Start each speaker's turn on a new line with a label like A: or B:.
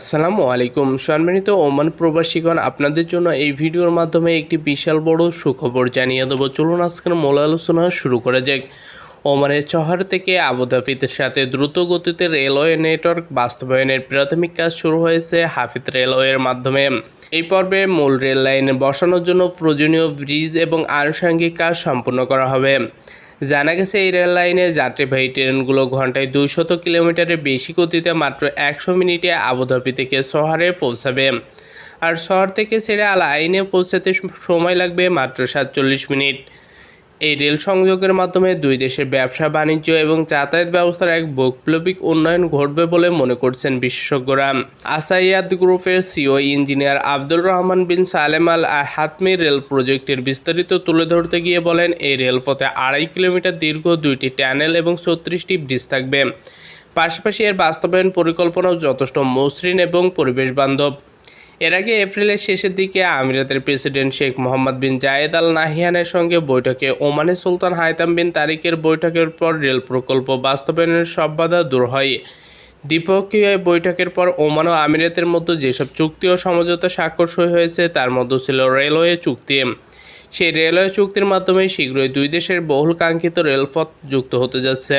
A: আসসালামু আলাইকুম। সম্মানিত ওমান প্রবাসীগণ, আপনাদের জন্য এই ভিডিওর মাধ্যমে একটি বিশাল বড় সুখবর জানিয়ে দেবো। চলুন আজকের মূল আলোচনা শুরু করা যাক। ওমানের শহর থেকে আবুধাবিদের সাথে দ্রুত গতিতে রেলওয়ে নেটওয়ার্ক বাস্তবায়নের প্রাথমিক কাজ শুরু হয়েছে হাফিজ রেলওয়ের মাধ্যমে। এই পর্বে মূল রেল লাইনে বসানোর জন্য প্রয়োজনীয় ব্রিজ এবং আনুষঙ্গিক কাজ সম্পন্ন করা হবে। জানা গেছে এই রেল লাইনে যাত্রীবাহী ট্রেনগুলো ঘন্টায় দুইশত কিলোমিটারের বেশি গতিতে মাত্র একশো মিনিটে আবুধাবি থেকে শহরে পৌঁছাবে। আর শহর থেকে ছেড়ে আল আইনে পৌঁছাতে সময় লাগবে মাত্র সাতচল্লিশ মিনিট। এই রেল সংযোগের মাধ্যমে দুই দেশের ব্যবসা, বাণিজ্য এবং যাতায়াত ব্যবস্থার এক বৈপ্লবিক উন্নয়ন ঘটবে বলে মনে করছেন বিশেষজ্ঞরা। আসাইয়াদ গ্রুপের CEO engineer Abdur Rahman bin Salem Al Hatmi rail প্রজেক্টের বিস্তারিত তুলে ধরতে গিয়ে বলেন, এই রেলপথে আড়াই কিলোমিটার দীর্ঘ দুইটি ট্যানেল এবং ছত্রিশটি ব্রিজ থাকবে। পাশাপাশি এর বাস্তবায়ন পরিকল্পনাও যথেষ্ট মসৃণ এবং পরিবেশ বান্ধব এর আগে এপ্রিলের শেষের দিকে আমিরাতের president Sheikh Mohammed bin Zayed Al নাহিয়ানের সঙ্গে বৈঠকে ওমানের সুলতান হায়তাম বিন তারিকের বৈঠকের পর রেল প্রকল্প বাস্তবায়নের সব বাধা দূর হয়। দ্বিপক্ষীয় বৈঠকের পর ওমান ও আমিরাতের মধ্যে যেসব চুক্তি ও সমঝোতা স্বাক্ষর সই হয়েছে, তার মধ্যে ছিল রেলওয়ে চুক্তি। সেই রেলওয়ে চুক্তির মাধ্যমে শীঘ্রই দুই দেশের বহুল কাঙ্ক্ষিত রেলপথ যুক্ত হতে যাচ্ছে।